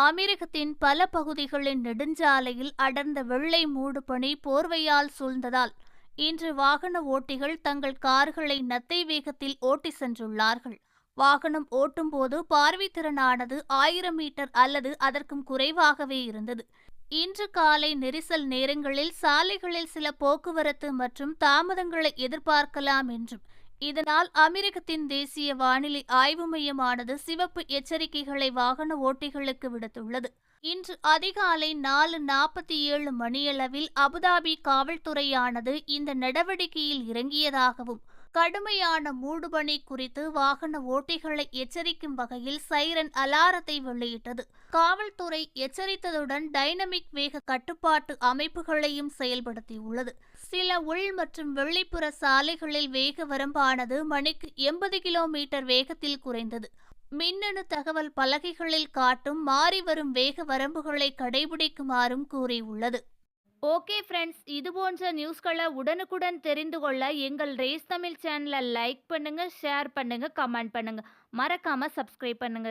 அமெரிக்கத்தின் பல பகுதிகளின் நெடுஞ்சாலையில் அடர்ந்த வெள்ளை மூடு பணி போர்வையால் சூழ்ந்ததால் இன்று வாகன ஓட்டிகள் தங்கள் கார்களை நத்தை வேகத்தில் ஓட்டி சென்றுள்ளார்கள். வாகனம் ஓட்டும்போது பார்வைத்திறனானது ஆயிரம் மீட்டர் அல்லது அதற்கும் குறைவாகவே இருந்தது. இன்று காலை நெரிசல் நேரங்களில் சாலைகளில் சில போக்குவரத்து மற்றும் தாமதங்களை எதிர்பார்க்கலாம் என்றும் இதனால் அமெரிக்கத்தின் தேசிய வானிலை ஆய்வு மையமானது சிவப்பு எச்சரிக்கைகளை வாகன ஓட்டிகளுக்கு விடுத்துள்ளது. இன்று அதிகாலை நாலு நாற்பத்தி ஏழு மணியளவில் அபுதாபி காவல்துறையானது இந்த நடவடிக்கையில் இறங்கியதாகவும் கடுமையான மூடுபணி குறித்து வாகன ஓட்டிகளை எச்சரிக்கும் வகையில் சைரன் அலாரத்தை வெளியிட்டது. காவல்துறை எச்சரித்ததுடன் டைனமிக் வேக கட்டுப்பாட்டு அமைப்புகளையும் செயல்படுத்தியுள்ளது. சில உள் மற்றும் வெளிப்புற சாலைகளில் வேக வரம்பானது மணிக்கு எண்பது கிலோமீட்டர் வேகத்தில் குறைந்தது. மின்னணு தகவல் பலகைகளில் காட்டும் மாறி வரும் வேக வரம்புகளை கடைபிடிக்குமாறும் கூறியுள்ளது. ஓகே ஃப்ரெண்ட்ஸ் இது போன்ற நியூஸ்களை உடனுக்குடன் தெரிந்து கொள்ள எங்கள் ரேஸ் தமிழ் சேனலை லைக் பண்ணுங்க ஷேர் பண்ணுங்க கமெண்ட் பண்ணுங்க. மறக்காம சப்ஸ்கிரைப் பண்ணுங்க.